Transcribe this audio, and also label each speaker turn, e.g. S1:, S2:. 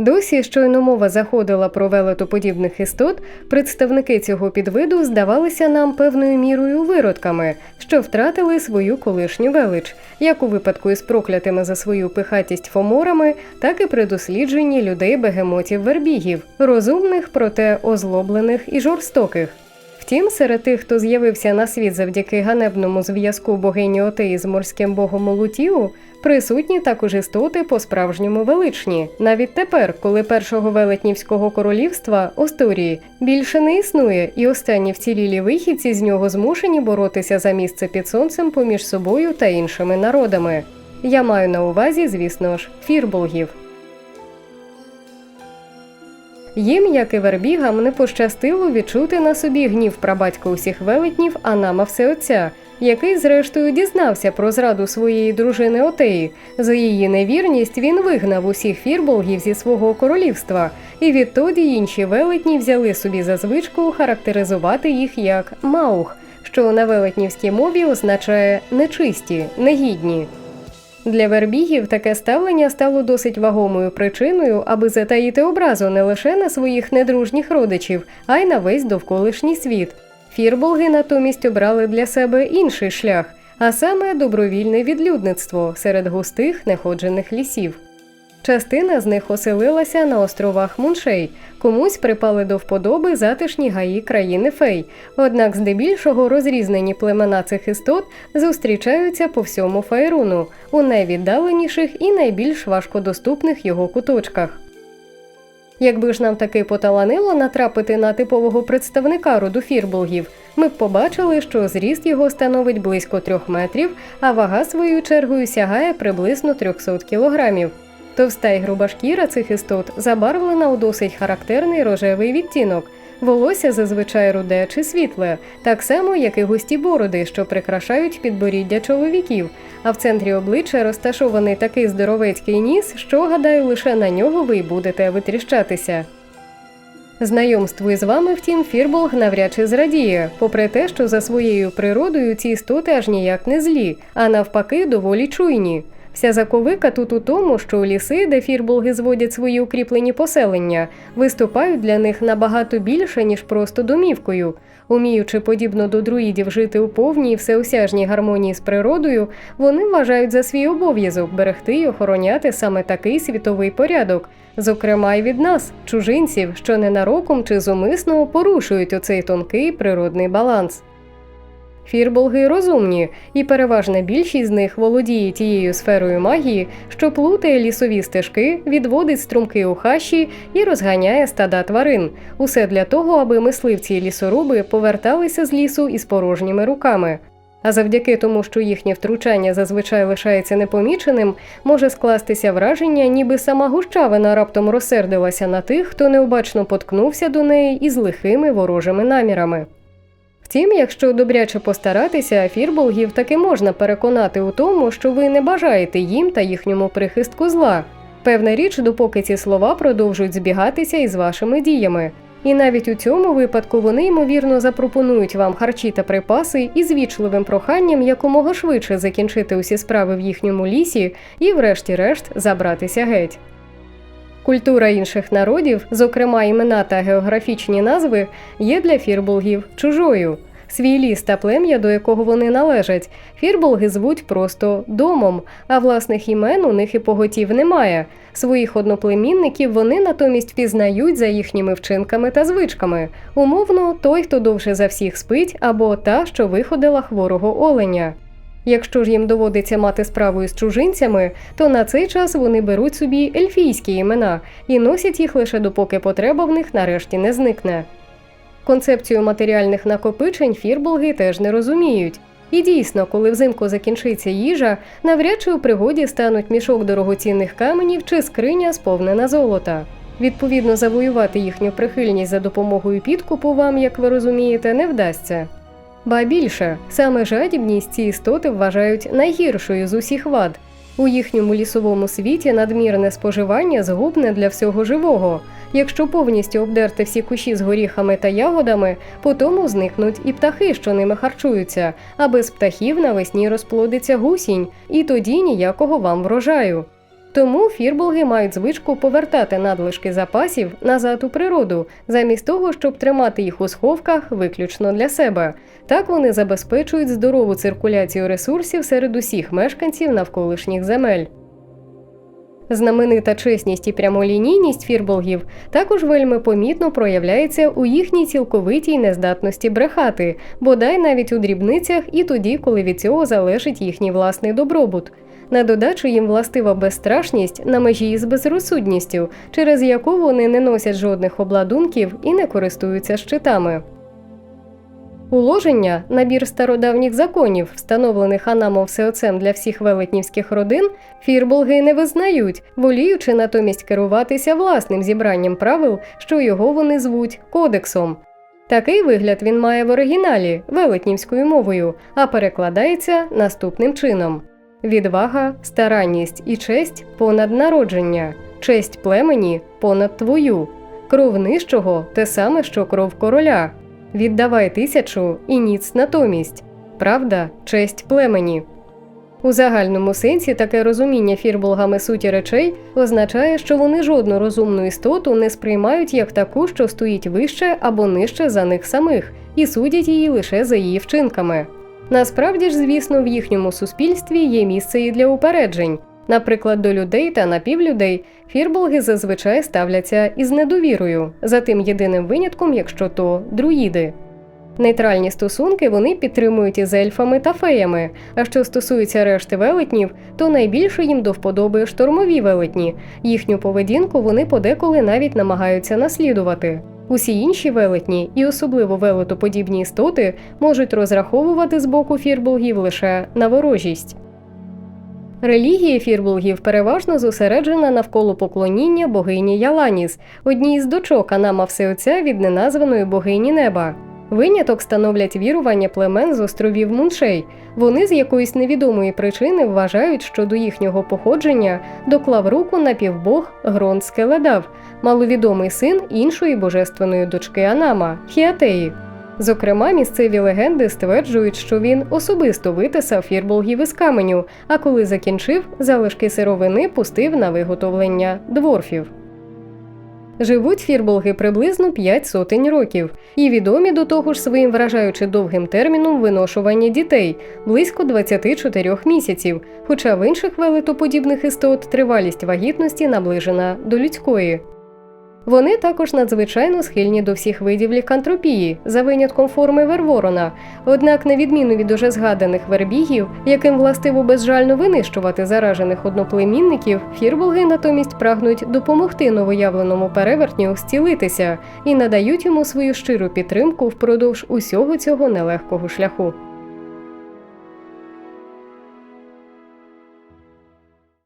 S1: Досі, щойно мова заходила про велетоподібних істот, представники цього підвиду здавалися нам певною мірою виродками, що втратили свою колишню велич, як у випадку із проклятими за свою пихатість фоморами, так і при дослідженні людей бегемотів вербігів, розумних, проте озлоблених і жорстоких. Втім, серед тих, хто з'явився на світ завдяки ганебному зв'язку богині Отеї з морським богом Улутіу, присутні також істоти по-справжньому величні. Навіть тепер, коли першого велетнівського королівства Осторії більше не існує, і останні вцілілі вихідці з нього змушені боротися за місце під сонцем поміж собою та іншими народами. Я маю на увазі, звісно ж, фірболгів. Їм, як і вербігам, не пощастило відчути на собі гнів прабатька усіх велетнів Анама Всеотця, який, зрештою, дізнався про зраду своєї дружини Отеї. За її невірність він вигнав усіх фірболгів зі свого королівства, і відтоді інші велетні взяли собі за звичку характеризувати їх як маух, що на велетнівській мові означає нечисті, негідні. Для вербігів таке ставлення стало досить вагомою причиною, аби затаїти образу не лише на своїх недружніх родичів, а й на весь довколишній світ. Фірболги натомість обрали для себе інший шлях, а саме добровільне відлюдництво серед густих неходжених лісів. Частина з них оселилася на островах Муншей, комусь припали до вподоби затишні гаї країни фей. Однак, здебільшого розрізнені племена цих істот зустрічаються по всьому Фейруну у найвіддаленіших і найбільш важкодоступних його куточках. Якби ж нам таки поталанило натрапити на типового представника роду фірболгів, ми б побачили, що зріст його становить близько трьох метрів, а вага своєю чергою сягає приблизно 300 кілограмів. Товста й груба шкіра цих істот забарвлена у досить характерний рожевий відтінок. Волосся зазвичай руде чи світле, так само, як і густі бороди, що прикрашають підборіддя чоловіків. А в центрі обличчя розташований такий здоровецький ніс, що, гадаю, лише на нього ви й будете витріщатися. Знайомству із вами, втім, Фірболг навряд чи зрадіє, попри те, що за своєю природою ці істоти аж ніяк не злі, а навпаки, доволі чуйні. Вся заковика тут у тому, що ліси, де фірболги зводять свої укріплені поселення, виступають для них набагато більше, ніж просто домівкою. Уміючи подібно до друїдів жити у повній і всеосяжній гармонії з природою, вони вважають за свій обов'язок берегти й охороняти саме такий світовий порядок, зокрема й від нас, чужинців, що ненароком чи зумисно порушують оцей тонкий природний баланс. Фірболги розумні, і переважна більшість з них володіє тією сферою магії, що плутає лісові стежки, відводить струмки у хащі і розганяє стада тварин. Усе для того, аби мисливці і лісоруби поверталися з лісу із порожніми руками. А завдяки тому, що їхнє втручання зазвичай лишається непоміченим, може скластися враження, ніби сама гущавина раптом розсердилася на тих, хто необачно поткнувся до неї із лихими ворожими намірами. Втім, якщо добряче постаратися, фірболгів таки можна переконати у тому, що ви не бажаєте їм та їхньому прихистку зла. Певна річ, допоки ці слова продовжують збігатися із вашими діями. І навіть у цьому випадку вони ймовірно запропонують вам харчі та припаси із вічливим проханням якомога швидше закінчити усі справи в їхньому лісі і, врешті-решт, забратися геть. Культура інших народів, зокрема імена та географічні назви, є для фірболгів чужою. Свій ліс та плем'я, до якого вони належать, фірболги звуть просто домом, а власних імен у них і поготів немає. Своїх одноплемінників вони натомість пізнають за їхніми вчинками та звичками. Умовно, той, хто довше за всіх спить, або та, що виходила хворого оленя. Якщо ж їм доводиться мати справу із чужинцями, то на цей час вони беруть собі ельфійські імена і носять їх лише допоки потреба в них нарешті не зникне. Концепцію матеріальних накопичень фірболги теж не розуміють. І дійсно, коли взимку закінчиться їжа, навряд чи у пригоді стануть мішок дорогоцінних каменів чи скриня сповнена золота. Відповідно, завоювати їхню прихильність за допомогою підкупу вам, як ви розумієте, не вдасться. Ба більше, саме жадібність ці істоти вважають найгіршою з усіх вад. У їхньому лісовому світі надмірне споживання згубне для всього живого. Якщо повністю обдерти всі кущі з горіхами та ягодами, потому зникнуть і птахи, що ними харчуються, а без птахів навесні розплодиться гусінь, і тоді ніякого вам врожаю. Тому фірболги мають звичку повертати надлишки запасів назад у природу, замість того, щоб тримати їх у сховках виключно для себе. Так вони забезпечують здорову циркуляцію ресурсів серед усіх мешканців навколишніх земель. Знаменита чесність і прямолінійність фірболгів також вельми помітно проявляється у їхній цілковитій нездатності брехати, бодай навіть у дрібницях і тоді, коли від цього залежить їхній власний добробут. На додачу їм властива безстрашність на межі з безрозсудністю, через яку вони не носять жодних обладунків і не користуються щитами. Уложення набір стародавніх законів, встановлених Анамом Всеоцем для всіх велетнівських родин, фірболги не визнають, воліючи натомість керуватися власним зібранням правил, що його вони звуть кодексом. Такий вигляд він має в оригіналі велетнівською мовою, а перекладається наступним чином: відвага, старанність і честь понад народження, честь племені понад твою, кров нижчого те саме, що кров короля. Віддавай тисячу і ніц натомість. Правда, честь племені. У загальному сенсі таке розуміння фірболгами суті речей означає, що вони жодну розумну істоту не сприймають як таку, що стоїть вище або нижче за них самих, і судять її лише за її вчинками. Насправді ж, звісно, в їхньому суспільстві є місце і для упереджень. Наприклад, до людей та напівлюдей фірболги зазвичай ставляться із недовірою, за тим єдиним винятком, якщо то друїди. Нейтральні стосунки вони підтримують із ельфами та феями. А що стосується решти велетнів, то найбільше їм до вподоби штормові велетні. Їхню поведінку вони подеколи навіть намагаються наслідувати. Усі інші велетні, і особливо велетоподібні істоти, можуть розраховувати з боку фірболгів лише на ворожість. Релігія фірболгів переважно зосереджена навколо поклоніння богині Яланіс, одній із дочок Анама Всеотця від неназваної богині неба. Виняток становлять вірування племен з островів Муншей. Вони з якоїсь невідомої причини вважають, що до їхнього походження доклав руку напівбог Гронт Скеледав, маловідомий син іншої божественної дочки Анама Хіатеї. Зокрема, місцеві легенди стверджують, що він особисто витисав фірболгів із каменю, а коли закінчив, залишки сировини пустив на виготовлення дворфів. Живуть фірболги приблизно 5 сотень років і відомі до того ж своїм вражаючи довгим терміном виношування дітей близько 24 місяців, хоча в інших велетоподібних істот тривалість вагітності наближена до людської. Вони також надзвичайно схильні до всіх видів лікантропії, за винятком форми верворона. Однак, на відміну від уже згаданих вербігів, яким властиво безжально винищувати заражених одноплемінників, фірболги натомість прагнуть допомогти новоявленому перевертню зцілитися і надають йому свою щиру підтримку впродовж усього цього нелегкого шляху.